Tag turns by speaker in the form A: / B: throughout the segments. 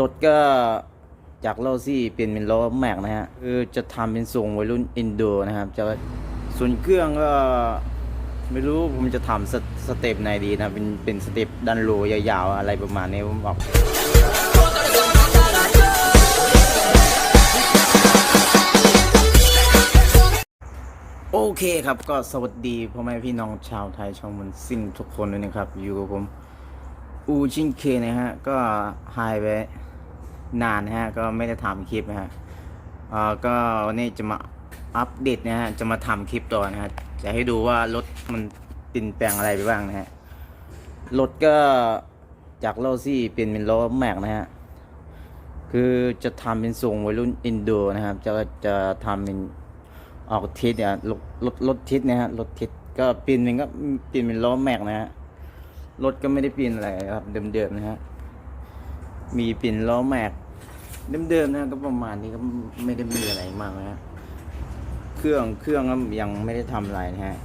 A: รถก็จากโลซี่เปลี่ยนเป็นล้อแม็กนะฮะคือจะทำเป็นทรงวัยรุ่นอินโดนะครับ จะส่วนเครื่องก็ไม่รู้ผมจะทำสสเต็ปไหนดีนะ เป็นเป็นสเต็ปดันโลยาวๆ อะไรประมาณนี้ผมบอกโอเคครับก็สวัสดีพ่อแม่พี่น้องชาวไทยชาวมันซิ่งทุกคนเลยนะครับ อยู่กับผม อูชิงเคนะฮะ ก็หายไปนานนะฮะ ก็ไม่ได้ทำคลิปนะฮะเอ่อก็วันนี้จะมาอัปเดตนะฮะ จะมาทำคลิปต่อนะฮะ จะให้ดูว่ารถมันเปลี่ยนแปลงอะไรไปบ้างนะฮะ รถก็จากโลซี่เปลี่ยนเป็นล้อแม็กนะฮะ คือจะทำเป็นทรงวัยรุ่นอินโดนะครับ จะจะทำเป็นออกทิศเนี่ยรถรถรถทิศนะฮะ รถทิศก็เปลี่ยนเป็นก็เปลี่ยนเป็นล้อแม็กนะฮะ รถก็ไม่ได้เปลี่ยนอะไรครับเดิมๆนะฮะมีเปลี่ยนล้อแม็กเดิมๆนะก็ประมาณนี้ก็ไม่ได้มีอะไรมากนะฮะเครื่องเครื่องก็ยังไม่ได้ทำอะไรนะฮะ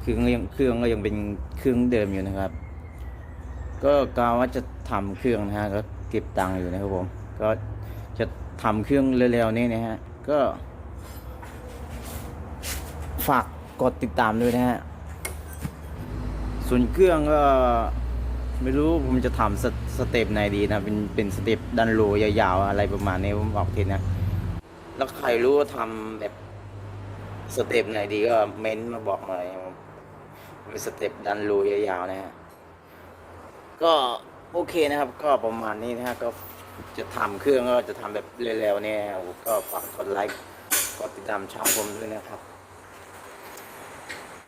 A: เครื่องยังเครื่องก็ยังเป็นเครื่องเดิมอยู่นะครับ ก็กาวว่าจะทำเครื่องนะฮะก็เก็บตังค์อยู่นะครับผมก็จะทำเครื่องเร็วๆนี้นะฮะก็ ฝากกดติดตามด้วยนะฮะ ส่วนเครื่องก็ ไม่รู้ผมจะทำสสเต็ปไหนดีนะ เป็นเป็นสเต็ปดันโลยาวๆ อะไรประมาณนี้ผมบอกทีนะ แล้วใครรู้ว่าทำแบบสเต็ปไหนดีก็เม้นต์มาบอกหน่อยเป็นสเต็ปดันโลยาวๆนะฮะก็โอเคนะครับ ก็ประมาณนี้นะฮะก็จะทำเครื่องก็จะทำแบบเร็วๆเนี่ยก็ฝากกดไลค์กดติดตามช่องผมด้วยนะครับ